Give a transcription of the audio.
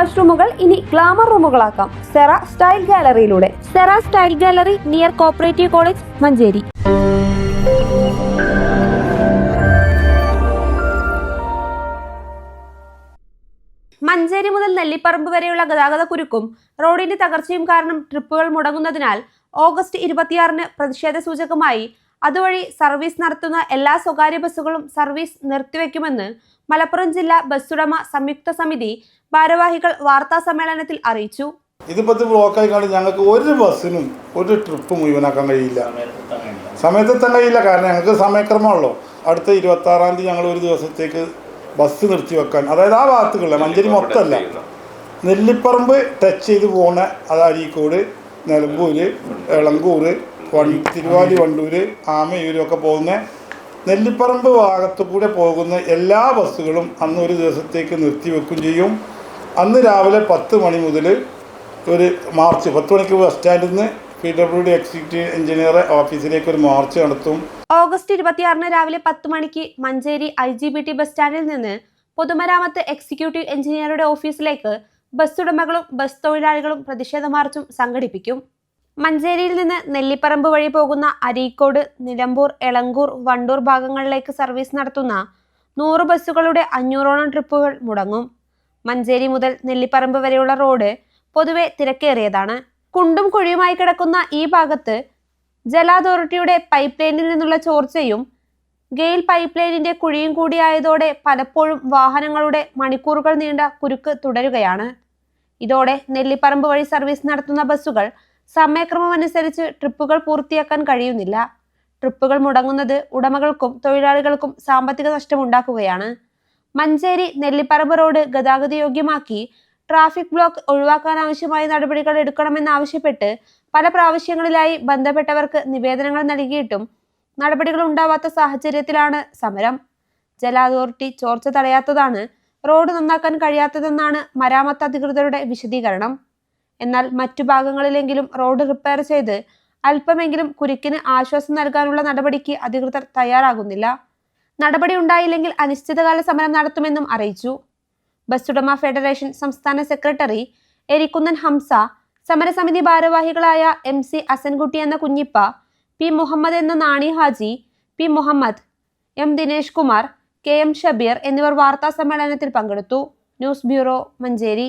വാഷ്റൂമുകൾ ഇനി ഗ്ലാമർ റൂമുകളാക്കാം. Cera style ഗാലറിയിലൂടെ. Sera style gallery near cooperative college Manjeri. Manjeri മുതൽ നെല്ലിപ്പറമ്പ് വരെയുള്ള ഗതാഗത കുരുക്കും റോഡിന്റെ തകർച്ചയും കാരണം ട്രിപ്പുകൾ മുടങ്ങുന്നതിനാൽ ഓഗസ്റ്റ് ഇരുപത്തിയാറിന് പ്രതിഷേധ സൂചകമായി അതുവഴി സർവീസ് നടത്തുന്ന എല്ലാ സ്വകാര്യ ബസ്സുകളും സർവീസ് നിർത്തിവെക്കുമെന്ന് മലപ്പുറം ജില്ലാ ബസ്സുടമ സംയുക്ത സമിതി ഭാരവാഹികൾ വാർത്താ സമ്മേളനത്തിൽ അറിയിച്ചു. ഇതിപ്പോൾ ബ്ലോക്ക് ബ്ലോക്കായി കണ്ട് ഞങ്ങൾക്ക് ഒരു ബസ്സിനും ഒരു ട്രിപ്പ് മുഴുവനാക്കാൻ കഴിയില്ല. സമയത്തെത്താൻ കഴിയില്ല. കാരണം ഞങ്ങൾക്ക് സമയക്രമമുള്ളൂ. അടുത്ത ഇരുപത്തി ആറാം തീയതി ഞങ്ങൾ ഒരു ദിവസത്തേക്ക് ബസ് നിർത്തി വെക്കാൻ അതായത് ആ ഭാഗത്തുകളില്ല മഞ്ചേരി മൊത്തമല്ല നെല്ലിപ്പറമ്പ് ടച്ച് ചെയ്ത് പോണ അത് അരീക്കോട് നിലമ്പൂര് എളങ്കൂർ തിരുവാലി വണ്ടൂര് ആമയൂരൊക്കെ പോകുന്ന നെല്ലിപ്പറമ്പ് ഭാഗത്തു കൂടെ പോകുന്ന എല്ലാ ബസ്സുകളും അന്ന് ഒരു ദിവസത്തേക്ക് നിർത്തിവെക്കും ചെയ്യും. അന്ന് രാവിലെ പത്ത് മണി മുതൽ ഒരു മാർച്ച് പത്ത് മണിക്ക് ബസ് സ്റ്റാൻഡിൽ നിന്ന് P W D executive engineer ഓഫീസിലേക്ക് ഒരു മാർച്ച് നടത്തും. ഓഗസ്റ്റ് ഇരുപത്തിയാറിന് രാവിലെ പത്ത് മണിക്ക് Manjeri I G B T bus സ്റ്റാൻഡിൽ നിന്ന് പൊതുമരാമത്ത് എക്സിക്യൂട്ടീവ് എഞ്ചിനീയറുടെ ഓഫീസിലേക്ക് ബസ് ഉടമകളും ബസ് തൊഴിലാളികളും പ്രതിഷേധ മാർച്ചും സംഘടിപ്പിക്കും. മഞ്ചേരിയിൽ നിന്ന് നെല്ലിപ്പറമ്പ് വഴി പോകുന്ന അരീക്കോട് നിലമ്പൂർ എളങ്കൂർ വണ്ടൂർ ഭാഗങ്ങളിലേക്ക് സർവീസ് നടത്തുന്ന നൂറ് ബസ്സുകളുടെ അഞ്ഞൂറോളം ട്രിപ്പുകൾ മുടങ്ങും. മഞ്ചേരി മുതൽ നെല്ലിപ്പറമ്പ് വരെയുള്ള റോഡ് പൊതുവെ തിരക്കേറിയതാണ്. കുണ്ടും കുഴിയുമായി കിടക്കുന്ന ഈ ഭാഗത്ത് ജല അതോറിറ്റിയുടെ പൈപ്പ് ലൈനിൽ നിന്നുള്ള ചോർച്ചയും ഗെയിൽ പൈപ്പ് ലൈനിന്റെ കുഴിയും കൂടിയായതോടെ പലപ്പോഴും വാഹനങ്ങളുടെ മണിക്കൂറുകൾ നീണ്ട കുരുക്ക് തുടരുകയാണ്. ഇതോടെ നെല്ലിപ്പറമ്പ് വഴി സർവീസ് നടത്തുന്ന ബസ്സുകൾ സമയക്രമമനുസരിച്ച് ട്രിപ്പുകൾ പൂർത്തിയാക്കാൻ കഴിയുന്നില്ല. ട്രിപ്പുകൾ മുടങ്ങുന്നത് ഉടമകൾക്കും തൊഴിലാളികൾക്കും സാമ്പത്തിക നഷ്ടമുണ്ടാക്കുകയാണ്. മഞ്ചേരി നെല്ലിപ്പറമ്പ് റോഡ് ഗതാഗത യോഗ്യമാക്കി ട്രാഫിക് ബ്ലോക്ക് ഒഴിവാക്കാൻ ആവശ്യമായ നടപടികൾ എടുക്കണമെന്നാവശ്യപ്പെട്ട് പല പ്രാവശ്യങ്ങളിലായി ബന്ധപ്പെട്ടവർക്ക് നിവേദനങ്ങൾ നൽകിയിട്ടും നടപടികൾ ഉണ്ടാവാത്ത സാഹചര്യത്തിലാണ് സമരം. ജല അതോറിറ്റി ചോർച്ച തടയാത്തതാണ് റോഡ് നന്നാക്കാൻ കഴിയാത്തതെന്നാണ് മരാമത്ത് അധികൃതരുടെ വിശദീകരണം. എന്നാൽ മറ്റു ഭാഗങ്ങളിലെങ്കിലും റോഡ് റിപ്പയർ ചെയ്ത് അല്പമെങ്കിലും കുരുക്കിന് ആശ്വാസം നൽകാനുള്ള നടപടിക്ക് അധികൃതർ തയ്യാറാകുന്നില്ല. നടപടി ഉണ്ടായില്ലെങ്കിൽ അനിശ്ചിതകാല സമരം നടത്തുമെന്നും അറിയിച്ചു. ബസ് ഉടമ ഫെഡറേഷൻ സംസ്ഥാന സെക്രട്ടറി എരിക്കുന്നൻ ഹംസ സമരസമിതി ഭാരവാഹികളായ എം സി അസൻകുട്ടി എന്ന കുഞ്ഞിപ്പ പി മുഹമ്മദ് എന്ന Nani Haji P Muhammad M Dinesh Kumar K M Shabeer എന്നിവർ വാർത്താ സമ്മേളനത്തിൽ പങ്കെടുത്തു. News bureau Manjeri.